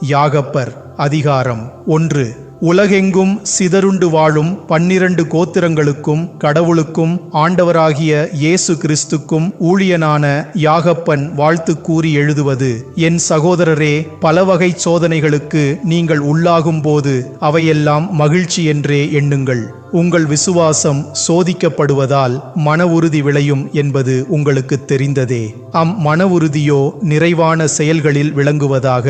யாகப்பர் அதிகாரம் ஒன்று. உலகெங்கும் சிதறுண்டு வாழும் பன்னிரண்டு கோத்திரங்களுக்கும் கடவுளுக்கும் ஆண்டவராகிய இயேசு கிறிஸ்துக்கும் ஊழியனான யாகப்பன் வாழ்த்து கூறி எழுதுவது என் சகோதரரே பல வகை சோதனைகளுக்கு நீங்கள் உள்ளாகும் போது அவையெல்லாம் மகிழ்ச்சி என்றே எண்ணுங்கள். உங்கள் விசுவாசம் சோதிக்கப்படுவதால் மன உறுதி விளையும் என்பது உங்களுக்கு தெரிந்ததே. அம் மன உறுதியோ நிறைவான செயல்களில் விளங்குவதாக.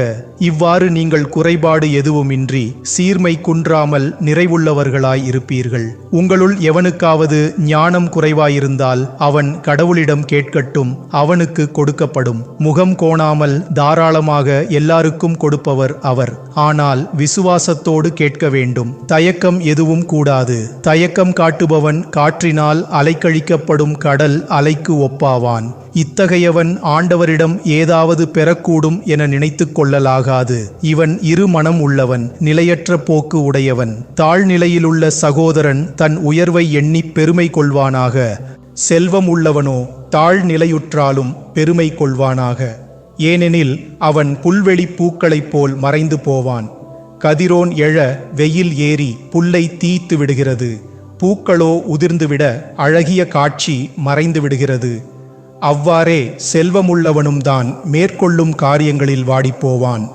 இவ்வாறு நீங்கள் குறைபாடு எதுவுமின்றி சீர்மை குன்றாமல் நிறைவுள்ளவர்களாய் இருப்பீர்கள். உங்களுள் எவனுக்காவது ஞானம் குறைவாயிருந்தால் அவன் கடவுளிடம் கேட்கட்டும் அவனுக்கு கொடுக்கப்படும். முகம் கோணாமல் தாராளமாக எல்லாருக்கும் கொடுப்பவர் அவர். ஆனால் விசுவாசத்தோடு கேட்க வேண்டும். தயக்கம் எதுவும் கூடாது. தயக்கம் காட்டுபவன் காற்றினால் அலைக்கழிக்கப்படும் கடல் அலைக்கு ஒப்பாவான். இத்தகையவன் ஆண்டவரிடம் ஏதாவது பெறக்கூடும் என நினைத்து கொள்ளலாகாது. இவன் இரு மனம் உள்ளவன். நிலையற்ற போக்கு உடையவன் தாழ்நிலையிலுள்ள சகோதரன் தன் உயர்வை எண்ணி பெருமை கொள்வானாக. செல்வம் உள்ளவனோ தாழ்நிலையுற்றாலும் பெருமை கொள்வானாக. ஏனெனில் அவன் புல்வெளி பூக்களைப் போல் மறைந்து போவான். கதிரோன் எழ வெயில் ஏறி புல்லை தீய்த்து விடுகிறது. பூக்களோ உதிர்ந்துவிட அழகிய காட்சி மறைந்து விடுகிறது. அவ்வாறே செல்வமுள்ளவனும் தான் மேற்கொள்ளும் காரியங்களில் வாடிப்போவான்.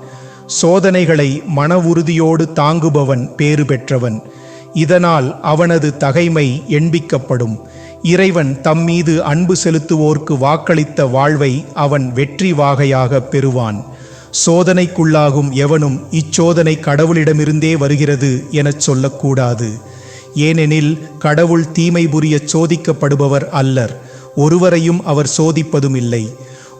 சோதனைகளை மன உறுதியோடு தாங்குபவன் பேறு பெற்றவன். இதனால் அவனது தகைமை எண்பிக்கப்படும் இறைவன் தம்மீது அன்பு செலுத்துவோர்க்கு வாக்களித்த வாழ்வை அவன் வெற்றி வாகையாக பெறுவான். சோதனைக்குள்ளாகும் எவனும் இச்சோதனை கடவுளிடமிருந்தே வருகிறது எனச் சொல்லக்கூடாது. ஏனெனில் கடவுள் தீமை புரியச் சோதிக்கப்படுபவர் அல்லர். ஒருவரையும் அவர் சோதிப்பதும் இல்லை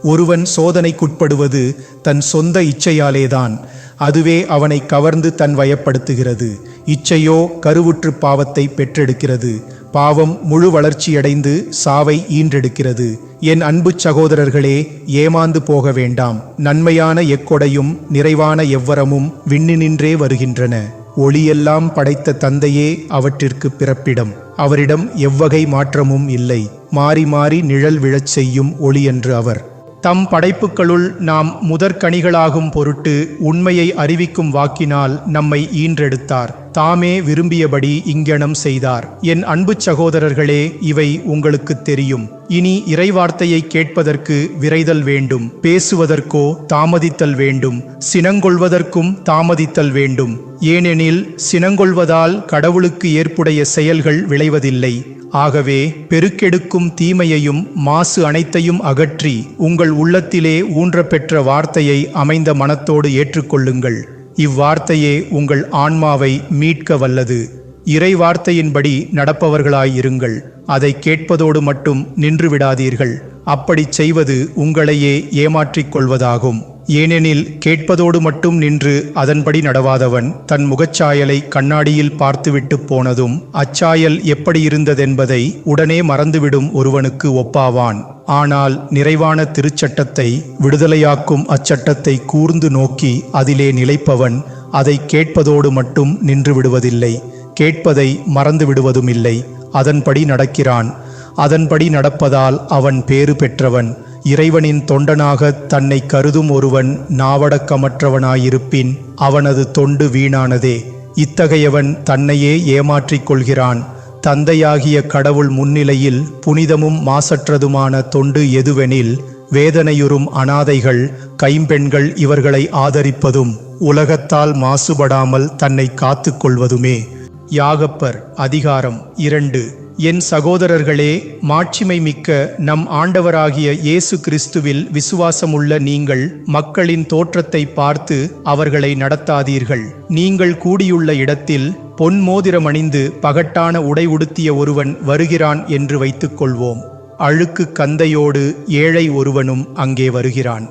ஒருவன் சோதனைக்குட்படுவது தன் சொந்த இச்சையாலேதான். அதுவே அவனை கவர்ந்து தன் வயப்படுத்துகிறது. இச்சையோ கருவுற்று பாவத்தை பெற்றெடுக்கிறது. பாவம் முழு வளர்ச்சியடைந்து சாவை ஈன்றெடுக்கிறது. என் அன்பு சகோதரர்களே ஏமாந்து போக வேண்டாம். நன்மையான எக்கொடையும் நிறைவான எவ்வரமும் விண்ணினின்றே வருகின்றன. ஒளியெல்லாம் படைத்த தந்தையே அவற்றிற்கு பிறப்பிடம். அவரிடம் எவ்வகை மாற்றமும் இல்லை. மாறி மாறி நிழல் விழச் செய்யும் ஒளி என்று அவர். தம் படைப்புகளுள் நாம் முதற்கனிகளாகும் பொருட்டு உண்மையை அறிவிக்கும் வாக்கினால் நம்மை ஈன்றெடுத்தார். தாமே விரும்பியபடி இங்கனம் செய்தார். என் அன்பு சகோதரர்களே இவை உங்களுக்கு தெரியும். இனி இறைவார்த்தையை கேட்பதற்கு விரைதல் வேண்டும். பேசுவதற்கோ தாமதித்தல் வேண்டும். சினங்கொள்வதற்கும் தாமதித்தல் வேண்டும். ஏனெனில் சினங்கொள்வதால் கடவுளுக்கு ஏற்புடைய செயல்கள் விளைவதில்லை. ஆகவே பெருக்கெடுக்கும் தீமையையும் மாசு அனைத்தையும் அகற்றி உங்கள் உள்ளத்திலே ஊன்றப்பெற்ற வார்த்தையை அமைந்த மனத்தோடு ஏற்றுக்கொள்ளுங்கள். இவ்வார்த்தையே உங்கள் ஆன்மாவை மீட்க வல்லது. இறை வார்த்தையின்படி நடப்பவர்களாயிருங்கள். அதை கேட்பதோடு மட்டும் நின்றுவிடாதீர்கள் அப்படிச் அப்படி செய்வது உங்களையே ஏமாற்றிக் கொள்வதாகும். ஏனெனில் கேட்பதோடு மட்டும் நின்று அதன்படி நடவாதவன் தன் முகச்சாயலை கண்ணாடியில் பார்த்துவிட்டு போனதும் அச்சாயல் எப்படி இருந்ததென்பதை உடனே மறந்துவிடும் ஒருவனுக்கு ஒப்பாவான். ஆனால் நிறைவான திருச்சட்டத்தை விடுதலையாக்கும் அச்சட்டத்தை கூர்ந்து நோக்கி அதிலே நிலைப்பவன் அதை கேட்பதோடு மட்டும் நின்று விடுவதில்லை. கேட்பதை மறந்து விடுவதுமில்லை. அதன்படி நடக்கிறான். அதன்படி நடப்பதால் அவன் பேறு பெற்றவன். இறைவனின் தொண்டனாக தன்னை கருதும் ஒருவன் நாவடக்கமற்றவனாயிருப்பின் அவனது தொண்டு வீணானதே. இத்தகையவன் தன்னையே ஏமாற்றிக் கொள்கிறான். தந்தையாகிய கடவுள் முன்னிலையில் புனிதமும் மாசற்றதுமான தொண்டு எதுவெனில் வேதனையுறும் அனாதைகள் கைம்பெண்கள் இவர்களை ஆதரிப்பதும் உலகத்தால் மாசுபடாமல் தன்னை காத்து கொள்வதுமே. யாகப்பர் அதிகாரம் இரண்டு. என் சகோதரர்களே மாட்சிமை மிக்க நம் ஆண்டவராகிய இயேசு கிறிஸ்துவில் விசுவாசமுள்ள நீங்கள் மக்களின் தோற்றத்தை பார்த்து அவர்களை நடத்தாதீர்கள். நீங்கள் கூடியுள்ள இடத்தில் பொன் மோதிரமணிந்து பகட்டான உடை உடுத்திய ஒருவன் வருகிறான் என்று வைத்துக்கொள்வோம். அழுக்கு கந்தையோடு ஏழை ஒருவனும் அங்கே வருகிறான்.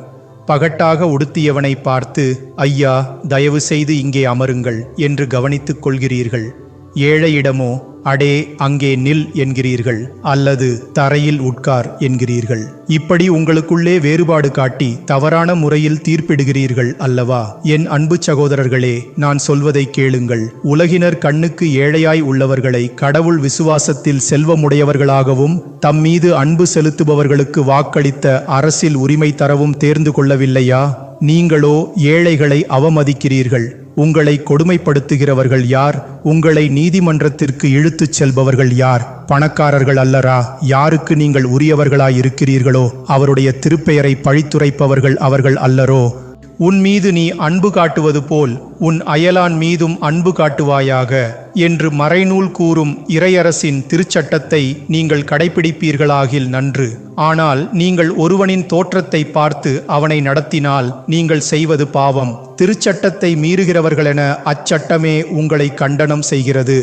பகட்டாக உடுத்தியவனை பார்த்து ஐயா தயவு செய்து இங்கே அமருங்கள் என்று கவனித்துக் கொள்கிறீர்கள். ஏழையிடமோ அடே அங்கே நில் என்கிறீர்கள் அல்லது தரையில் உட்கார் என்கிறீர்கள். இப்படி உங்களுக்குள்ளே வேறுபாடு காட்டி தவறான முறையில் தீர்ப்பிடுகிறீர்கள் அல்லவா? என் அன்பு சகோதரர்களே நான் சொல்வதை கேளுங்கள். உலகினர் கண்ணுக்கு ஏழையாய் உள்ளவர்களை கடவுள் விசுவாசத்தில் செல்வமுடையவர்களாகவும் தம் மீது அன்பு செலுத்துபவர்களுக்கு வாக்களித்த அரசில் உரிமை தரவும் தேர்ந்து கொள்ளவில்லையா? நீங்களோ ஏழைகளை அவமதிக்கிறீர்கள். உங்களை கொடுமைப்படுத்துகிறவர்கள் யார்? உங்களை நீதிமன்றத்திற்கு இழுத்துச் செல்பவர்கள் யார்? பணக்காரர்கள் அல்லரா யாருக்கு நீங்கள் உரியவர்களாய் இருக்கிறீர்களோ அவருடைய திருப்பெயரை பழித்துரைப்பவர்கள் அவர்கள் அல்லரோ உன் மீது நீ அன்பு காட்டுவது போல் உன் அயலான் மீதும் அன்பு காட்டுவாயாக என்று மறைநூல் கூறும் இறையரசின் திருச்சட்டத்தை நீங்கள் கடைபிடிப்பீர்களாகில் நன்று. ஆனால் நீங்கள் ஒருவனின் தோற்றத்தை பார்த்து அவனை நடத்தினால் நீங்கள் செய்வது பாவம். திருச்சட்டத்தை மீறுகிறவர்களென அச்சட்டமே உங்களை கண்டனம் செய்கிறது.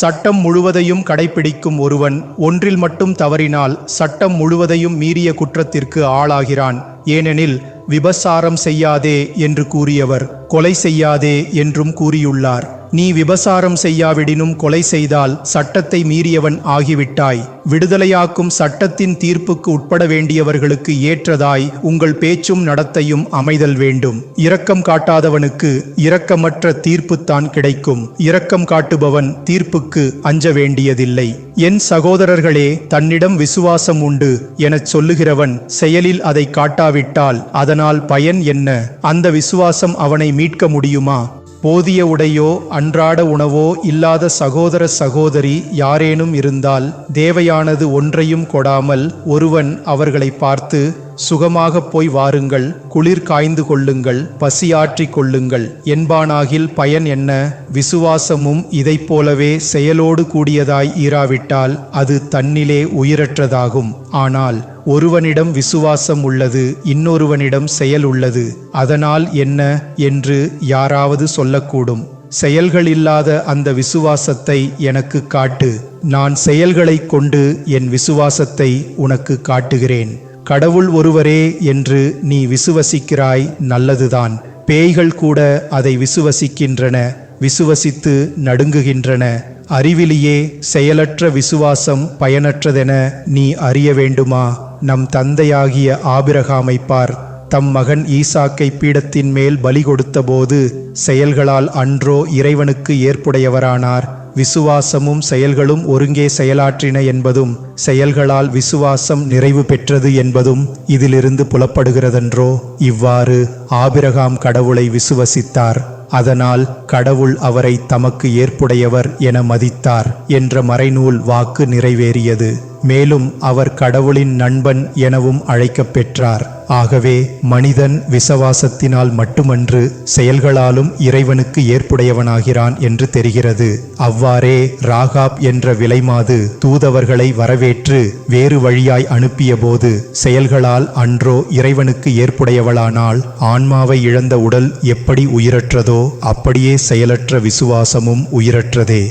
சட்டம் முழுவதையும் கடைபிடிக்கும் ஒருவன் ஒன்றில் மட்டும் தவறினால் சட்டம் முழுவதையும் மீறிய குற்றத்திற்கு ஆளாகிறான். ஏனெனில் விபசாரம் செய்யாதே என்று கூறியவர் கொலை செய்யாதே என்றும் கூறியுள்ளார். நீ விபசாரம் செய்யாவிடினும் கொலை செய்தால் சட்டத்தை மீறியவன் ஆகிவிட்டாய். விடுதலையாக்கும் சட்டத்தின் தீர்ப்புக்கு உட்பட வேண்டியவர்களுக்கு ஏற்றதாய் உங்கள் பேச்சும் நடத்தையும் அமைதல் வேண்டும். இரக்கம் காட்டாதவனுக்கு இரக்கமற்ற தீர்ப்புத்தான் கிடைக்கும். இரக்கம் காட்டுபவன் தீர்ப்புக்கு அஞ்ச வேண்டியதில்லை. என் சகோதரர்களே தன்னிடம் விசுவாசம் உண்டு எனச் சொல்லுகிறவன் செயலில் அதை காட்டாவிட்டால் அதனால் பயன் என்ன? அந்த விசுவாசம் அவனை மீட்க முடியுமா? போதிய உடையோ அன்றாட உணவோ இல்லாத சகோதர சகோதரி யாரேனும் இருந்தால் தேவையானது ஒன்றையும் கொடாமல் ஒருவன் அவர்களை பார்த்து சுகமாக போய் வாருங்கள் குளிர் காய்ந்து கொள்ளுங்கள் பசியாற்றிக் கொள்ளுங்கள். என்பானாகில் பயன் என்ன? விசுவாசமும் இதைப் போலவே செயலோடு கூடியதாய் ஈராவிட்டால் அது தன்னிலே உயிரற்றதாகும். ஆனால் ஒருவனிடம் விசுவாசம் உள்ளது இன்னொருவனிடம் செயல் உள்ளது. அதனால் என்ன? என்று யாராவது சொல்லக்கூடும். செயல்கள் இல்லாத அந்த விசுவாசத்தை எனக்கு காட்டு. நான் செயல்களைக் கொண்டு என் விசுவாசத்தை உனக்கு காட்டுகிறேன். கடவுள் ஒருவரே என்று நீ விசுவசிக்கிறாய் நல்லதுதான். பேய்கள் கூட அதை விசுவசிக்கின்றன விசுவசித்து நடுங்குகின்றன. அறிவிலேயே செயலற்ற விசுவாசம் பயனற்றதென நீ அறிய வேண்டுமா? நம் தந்தையாகிய ஆபிரகாமை பார் தம் மகன் ஈசாக்கை பீடத்தின் மேல் பலி கொடுத்தபோது செயல்களால் அன்றோ இறைவனுக்கு ஏற்புடையவரானார். விசுவாசமும் செயல்களும் ஒருங்கே செயலாற்றின என்பதும் செயல்களால் விசுவாசம் நிறைவு பெற்றது என்பதும் இதிலிருந்து புலப்படுகிறதென்றோ? இவ்வாறு ஆபிரகாம் கடவுளை விசுவசித்தார். அதனால் கடவுள் அவரை தமக்கு ஏற்புடையவர் என மதித்தார் என்ற மறைநூல் வாக்கு நிறைவேறியது. மேலும் அவர் கடவுளின் நண்பன் எனவும் அழைக்கப் பெற்றார் ஆகவே மனிதன் விசவாசத்தினால் மட்டுமன்று செயல்களாலும் இறைவனுக்கு ஏற்புடையவனாகிறான் என்று தெரிகிறது. அவ்வாறே ராகாப் என்ற விலைமாது தூதவர்களை வரவேற்று வேறு வழியாய் அனுப்பியபோது செயல்களால் அன்றோ இறைவனுக்கு ஏற்புடையவளானால் ஆன்மாவை இழந்த உடல் எப்படி உயிரற்றதோ அப்படியே செயலற்ற விசுவாசமும் உயிரற்றதே.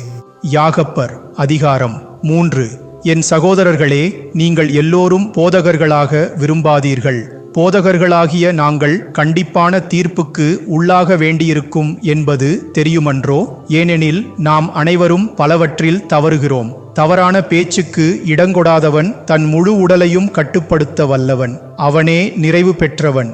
யாகப்பர் அதிகாரம் மூன்று. என் சகோதரர்களே நீங்கள் எல்லோரும் போதகர்களாக விரும்பாதீர்கள். போதகர்களாகிய நாங்கள் கண்டிப்பான தீர்ப்புக்கு உள்ளாக வேண்டியிருக்கும் என்பது தெரியுமன்றோ? ஏனெனில் நாம் அனைவரும் பலவற்றில் தவறுகிறோம். தவறான பேச்சுக்கு இடங்கொடாதவன் தன் முழு உடலையும் கட்டுப்படுத்த வல்லவன். அவனே நிறைவு பெற்றவன்.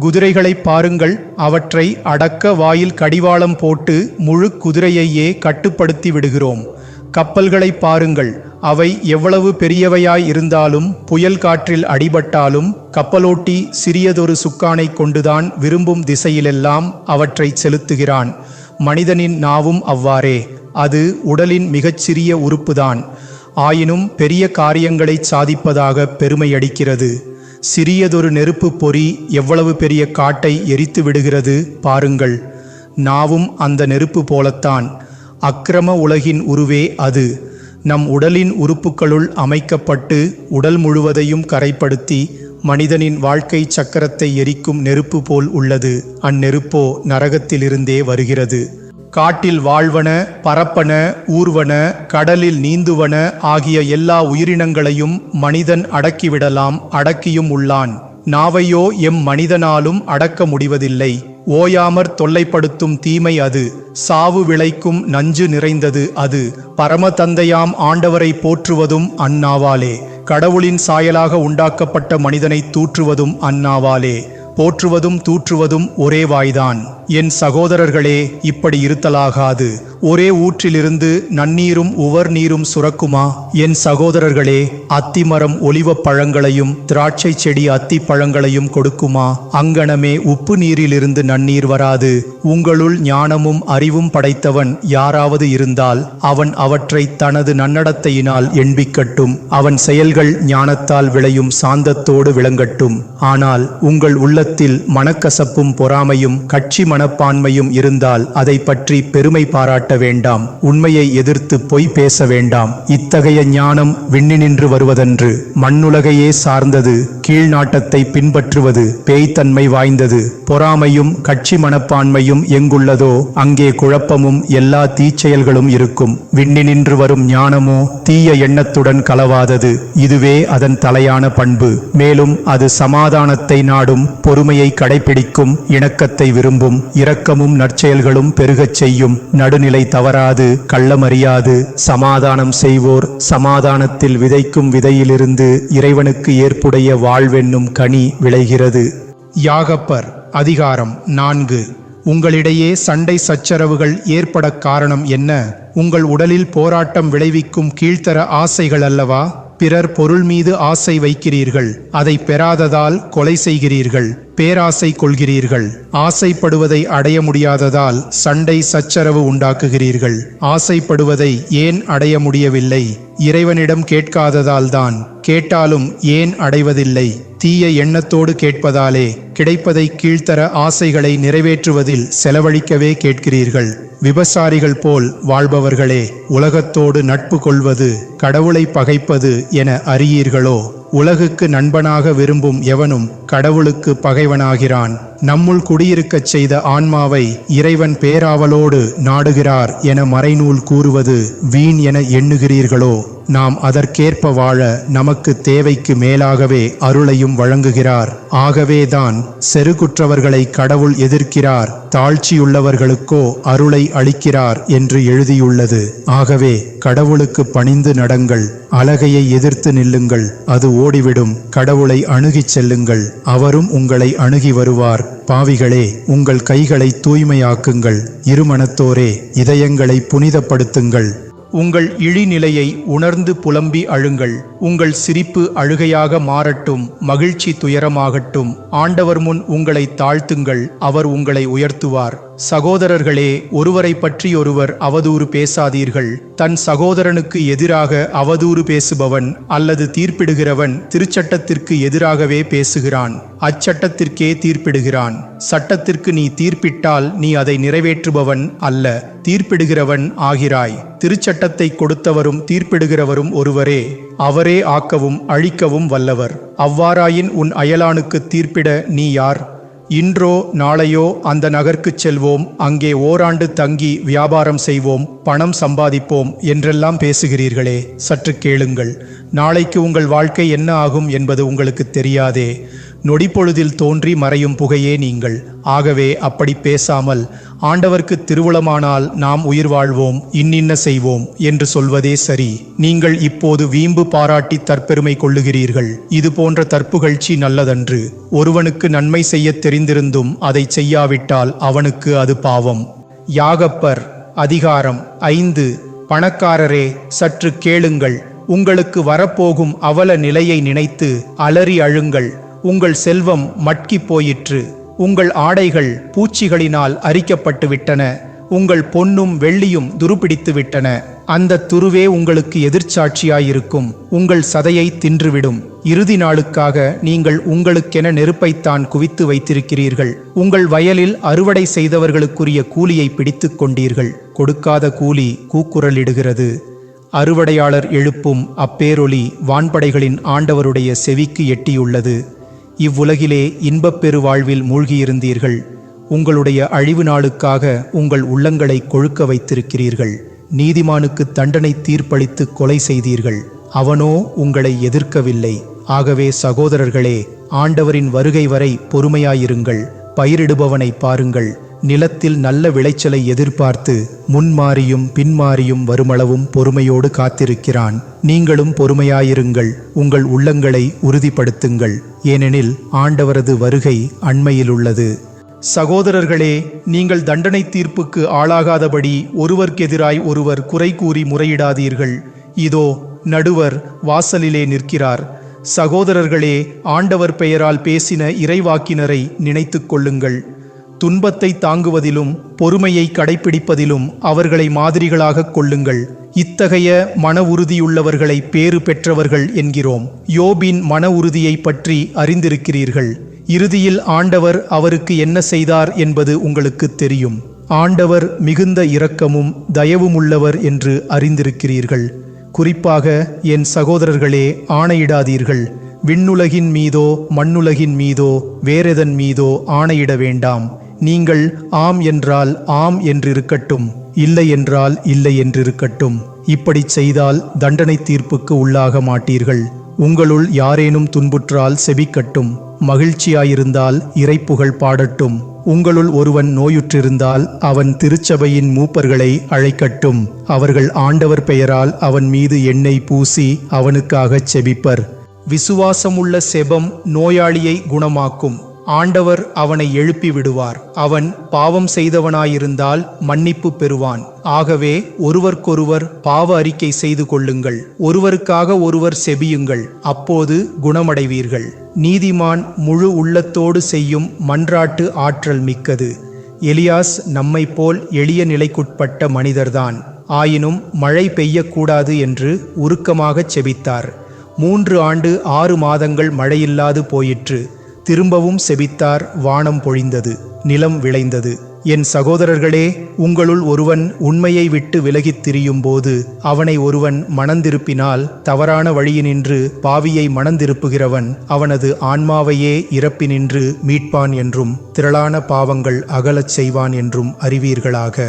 குதிரைகளை பாருங்கள் அவற்றை அடக்க வாயில் கடிவாளம் போட்டு முழு குதிரையையே கட்டுப்படுத்தி விடுகிறோம். கப்பல்களை பாருங்கள். அவை எவ்வளவு பெரியவையாய் இருந்தாலும் புயல் காற்றில் அடிபட்டாலும் கப்பலோட்டி சிறியதொரு சுக்கானை கொண்டுதான் விரும்பும் திசையிலெல்லாம் அவற்றை செலுத்துகிறான். மனிதனின் நாவும் அவ்வாறே. அது உடலின் மிகச்சிறிய உறுப்புதான். ஆயினும் பெரிய காரியங்களை சாதிப்பதாக பெருமையடிக்கிறது. சிறியதொரு நெருப்பு பொறி எவ்வளவு பெரிய காட்டை எரித்து விடுகிறது பாருங்கள். நாவும் அந்த நெருப்பு போலத்தான். அக்கிரம உலகின் உருவே அது. நம் உடலின் உறுப்புகளுள் அமைக்கப்பட்டு உடல் முழுவதையும் கரைப்படுத்தி மனிதனின் வாழ்க்கை சக்கரத்தை எரிக்கும் நெருப்பு போல் உள்ளது. அந்நெருப்போ நரகத்திலிருந்தே வருகிறது. காட்டில் வாழ்வன பரப்பன ஊர்வன கடலில் நீந்துவன ஆகிய எல்லா உயிரினங்களையும் மனிதன் அடக்கிவிடலாம் அடக்கியும் உள்ளான். நாவையோ எம் மனிதனாலும் அடக்க முடிவதில்லை. ஓயாமற் தொல்லைப்படுத்தும் தீமை அது. சாவு விளைக்கும் நஞ்சு நிறைந்தது அது. பரமதந்தையாம் ஆண்டவரை போற்றுவதும் அந்நாவாலே. கடவுளின் சாயலாக உண்டாக்கப்பட்ட மனிதனை தூற்றுவதும் அந்நாவாலே. போற்றுவதும் தூற்றுவதும் ஒரே வாய்தான். என் சகோதரர்களே இப்படி இருத்தலாகாது. ஒரே ஊற்றிலிருந்து நன்னீரும் உவர் நீரும் சுரக்குமா? என் சகோதரர்களே அத்திமரம் ஒலிவப் பழங்களையும் திராட்சை செடி அத்தி பழங்களையும் கொடுக்குமா? அங்கனமே உப்பு நீரிலிருந்து நன்னீர் வராது. உங்களுள் ஞானமும் அறிவும் படைத்தவன் யாராவது இருந்தால் அவன் அவற்றை தனது நன்னடத்தையினால் எண்பிக்கட்டும். அவன் செயல்கள் ஞானத்தால் விளையும் சாந்தத்தோடு விளங்கட்டும். ஆனால் உங்கள் உள்ளத்தில் மனக்கசப்பும் பொறாமையும் கட்சி மனப்பான்மையும் இருந்தால் அதை பற்றி பெருமை பாராட்ட வேண்டாம். உண்மையை எதிர்த்து பொய் பேச வேண்டாம். இத்தகைய ஞானம் விண்ணினின்று வருவதன்று மண்ணுலகையே சார்ந்தது கீழ்நாட்டத்தை பின்பற்றுவது பேய்த்தன்மை வாய்ந்தது. பொறாமையும் கட்சி மனப்பான்மையும் எங்குள்ளதோ அங்கே குழப்பமும் எல்லா தீச்செயல்களும் இருக்கும். விண்ணினின்று வரும் ஞானமோ தீய எண்ணத்துடன் கலவாதது. இதுவே அதன் தலையான பண்பு. மேலும் அது சமாதானத்தை நாடும் பொறுமையை கடைபிடிக்கும் இணக்கத்தை விரும்பும் இரக்கமும் நற்செயல்களும் பெருகச் செய்யும் நடுநிலை தவறாது கள்ளமறியாது சமாதானம் செய்வோர் சமாதானத்தில் விதைக்கும் விதையிலிருந்து இறைவனுக்கு ஏற்புடைய வாழ்வென்னும் கனி விளைகிறது. யாகப்பர் அதிகாரம் நான்கு. உங்களிடையே சண்டை சச்சரவுகள் ஏற்பட காரணம் என்ன? உங்கள் உடலில் போராட்டம் விளைவிக்கும் கீழ்த்தர ஆசைகள் அல்லவா? பிறர் பொருள் மீது ஆசை வைக்கிறீர்கள் அதை பெறாததால் கொலை செய்கிறீர்கள். பேராசை கொள்கிறீர்கள். ஆசைப்படுவதை அடைய முடியாததால் சண்டை சச்சரவு உண்டாக்குகிறீர்கள். ஆசைப்படுவதை ஏன் அடைய முடியவில்லை? இறைவனிடம் கேட்காததால்தான் கேட்டாலும் ஏன் அடைவதில்லை? தீய எண்ணத்தோடு கேட்பதாலே கிடைப்பதை கீழ்த்தர ஆசைகளை நிறைவேற்றுவதில் செலவழிக்கவே கேட்கிறீர்கள். விபசாரிகள் போல் வாழ்பவர்களே உலகத்தோடு நட்பு கொள்வது கடவுளை பகைப்பது என அறியீர்களோ? உலகுக்கு நண்பனாக விரும்பும் எவனும் கடவுளுக்கு பகைவனாகிறான். நம்முள் குடியிருக்கச் செய்த ஆன்மாவை இறைவன் பேராவலோடு நாடுகிறார் என மறைநூல் கூறுவது வீண் என எண்ணுகிறீர்களோ? நாம் அதற்கேற்ப வாழ நமக்கு தேவைக்கு மேலாகவே அருளையும் வழங்குகிறார். ஆகவேதான் செருகுற்றவர்களை கடவுள் எதிர்க்கிறார் தாழ்ச்சியுள்ளவர்களுக்கோ அருளை அளிக்கிறார் என்று எழுதியுள்ளது. ஆகவே கடவுளுக்கு பணிந்து நடங்கள் அழகையை எதிர்த்து நில்லுங்கள் அது ஓடிவிடும். கடவுளை அணுகிச் செல்லுங்கள் அவரும் உங்களை அணுகி வருவார். பாவிகளே உங்கள் கைகளை தூய்மையாக்குங்கள். இருமனத்தோரே இதயங்களை புனிதப்படுத்துங்கள். உங்கள் இழிநிலையை உணர்ந்து புலம்பி அழுங்கள். உங்கள் சிரிப்பு அழுகையாக மாறட்டும் மகிழ்ச்சி துயரமாகட்டும். ஆண்டவர் முன் உங்களை தாழ்த்துங்கள் அவர் உங்களை உயர்த்துவார். சகோதரர்களே ஒருவரை பற்றி ஒருவர் அவதூறு பேசாதீர்கள். தன் சகோதரனுக்கு எதிராக அவதூறு பேசுபவன் அல்லது தீர்ப்பிடுகிறவன் திருச்சட்டத்திற்கு எதிராகவே பேசுகிறான். அச்சட்டத்திற்கே தீர்ப்பிடுகிறான். சட்டத்திற்கு நீ தீர்ப்பிட்டால் நீ அதை நிறைவேற்றுபவன் அல்ல தீர்ப்பிடுகிறவன் ஆகிறாய். திருச்சட்டத்தை கொடுத்தவரும் தீர்ப்பிடுகிறவரும் ஒருவரே. அவரே ஆக்கவும் அழிக்கவும் வல்லவர். அவ்வாறாயின் உன் அயலானுக்கு தீர்ப்பிட நீ யார்? இன்றோ நாளையோ அந்த நகர்க்குச் செல்வோம். அங்கே ஓராண்டு தங்கி வியாபாரம் செய்வோம். பணம் சம்பாதிப்போம் என்றெல்லாம் பேசுகிறீர்களே. சற்று கேளுங்கள். நாளைக்கு உங்கள் வாழ்க்கை என்ன ஆகும் என்பது உங்களுக்கு தெரியாதே. நொடிப்பொழுதில் தோன்றி மறையும் புகையே நீங்கள். ஆகவே அப்படி பேசாமல் ஆண்டவர்க்கு திருவுளமானால் நாம் உயிர் வாழ்வோம் இன்னின்ன செய்வோம் என்று சொல்வதே சரி. நீங்கள் இப்போது வீம்பு பாராட்டி தற்பெருமை கொள்ளுகிறீர்கள். இது போன்ற தற்புகழ்ச்சி நல்லதன்று. ஒருவனுக்கு நன்மை செய்யத் தெரிந்திருந்தும் அதை செய்யாவிட்டால் அவனுக்கு அது பாவம். யாகப்பர் அதிகாரம் ஐந்து. பணக்காரரே சற்று கேளுங்கள். உங்களுக்கு வரப்போகும் அவல நிலையை நினைத்து அலறி அழுங்கள். உங்கள் செல்வம் மட்கிப் போயிற்று. உங்கள் ஆடைகள் பூச்சிகளினால் அரிக்கப்பட்டு விட்டன உங்கள் பொன்னும் வெள்ளியும் துருப்பிடித்து விட்டன அந்த துருவே உங்களுக்கு எதிர்ச்சாட்சியாயிருக்கும். உங்கள் சதையை தின்றுவிடும். இறுதி நாளுக்காக நீங்கள் உங்களுக்கென நெருப்பைத்தான் குவித்து வைத்திருக்கிறீர்கள். உங்கள் வயலில் அறுவடை செய்தவர்களுக்குரிய கூலியை பிடித்து கொண்டீர்கள். கொடுக்காத கூலி கூக்குரலிடுகிறது. அறுவடையாளர் எழுப்பும் அப்பேரொலி வான்படைகளின் ஆண்டவருடைய செவிக்கு எட்டியுள்ளது. இவ்வுலகிலே இன்பப் பெருவாழ்வில் மூழ்கியிருந்தீர்கள். உங்களுடைய அழிவு நாளுக்காக உங்கள் உள்ளங்களை கொழுக்க வைத்திருக்கிறீர்கள். நீதிமானுக்கு தண்டனை தீர்ப்பளித்து கொலை செய்தீர்கள். அவனோ உங்களை எதிர்க்கவில்லை. ஆகவே சகோதரர்களே ஆண்டவரின் வருகை வரை பொறுமையாயிருங்கள். பயிரிடுபவனை பாருங்கள். நிலத்தில் நல்ல விளைச்சலை எதிர்பார்த்து முன்மாறியும் பின்மாறியும் வருமளவும் பொறுமையோடு காத்திருக்கிறான். நீங்களும் பொறுமையாயிருங்கள். உங்கள் உள்ளங்களை உறுதிப்படுத்துங்கள். ஏனெனில் ஆண்டவரது வருகை அண்மையில் உள்ளது சகோதரர்களே நீங்கள் தண்டனை தீர்ப்புக்கு ஆளாகாதபடி ஒருவர்க்கெதிராய் ஒருவர் குறை கூறி முறையிடாதீர்கள். இதோ நடுவர் வாசலிலே நிற்கிறார். சகோதரர்களே ஆண்டவர் பெயரால் பேசின இறைவாக்கினரை நினைத்து கொள்ளுங்கள். துன்பத்தை தாங்குவதிலும் பொறுமையை கடைப்பிடிப்பதிலும் அவர்களை மாதிரிகளாகக் கொள்ளுங்கள். இத்தகைய மன உறுதியுள்ளவர்களை பேறு பெற்றவர்கள் என்கிறோம். யோபின் மன உறுதியை பற்றி அறிந்திருக்கிறீர்கள். இறுதியில் ஆண்டவர் அவருக்கு என்ன செய்தார் என்பது உங்களுக்கு தெரியும். ஆண்டவர் மிகுந்த இரக்கமும் தயவுமுள்ளவர் என்று அறிந்திருக்கிறீர்கள். குறிப்பாக என் சகோதரர்களே ஆணையிடாதீர்கள். விண்ணுலகின் மீதோ மண்ணுலகின் மீதோ வேறெதன் மீதோ ஆணையிட வேண்டாம். நீங்கள் ஆம் என்றால் ஆம் என்றிருக்கட்டும் இல்லை என்றால் இல்லை என்றிருக்கட்டும். இப்படி செய்தால் தண்டனை தீர்ப்புக்கு உள்ளாக மாட்டீர்கள். உங்களுள் யாரேனும் துன்புற்றால் செபிக்கட்டும் மகிழ்ச்சியாயிருந்தால் இறைப்புகழ் பாடட்டும். உங்களுள் ஒருவன் நோயுற்றிருந்தால் அவன் திருச்சபையின் மூப்பர்களை அழைக்கட்டும். அவர்கள் ஆண்டவர் பெயரால் அவன் மீது எண்ணெய் பூசி அவனுக்காகச் செபிப்பர். விசுவாசமுள்ள செபம் நோயாளியை குணமாக்கும். ஆண்டவர் அவனை எழுப்பி விடுவார். அவன் பாவம் செய்தவனாயிருந்தால் மன்னிப்பு பெறுவான். ஆகவே ஒருவர்க்கொருவர் பாவ அறிக்கை செய்து கொள்ளுங்கள். ஒருவருக்காக ஒருவர் செபியுங்கள். அப்போது குணமடைவீர்கள். நீதிமான் முழு உள்ளத்தோடு செய்யும் மன்றாட்டு ஆற்றல் மிக்கது. எலியாஸ் நம்மைப் போல் எளிய நிலைக்குட்பட்ட மனிதர்தான். ஆயினும் மழை பெய்யக்கூடாது என்று உருக்கமாகச் செபித்தார். மூன்று ஆண்டு ஆறு மாதங்கள் மழையில்லாது போயிற்று. திரும்பவும் செபித்தார் வானம் பொழிந்தது நிலம் விளைந்தது. என் சகோதரர்களே உங்களுள் ஒருவன் உண்மையை விட்டு விலகித் திரியும் போது அவனை ஒருவன் மணந்திருப்பினால் தவறான வழியினின்று பாவியை மணந்திருப்புகிறவன் அவனது ஆன்மாவையே இறப்பினின்று மீட்பான் என்றும் திரளான பாவங்கள் அகலச் செய்வான் என்றும் அறிவீர்களாக.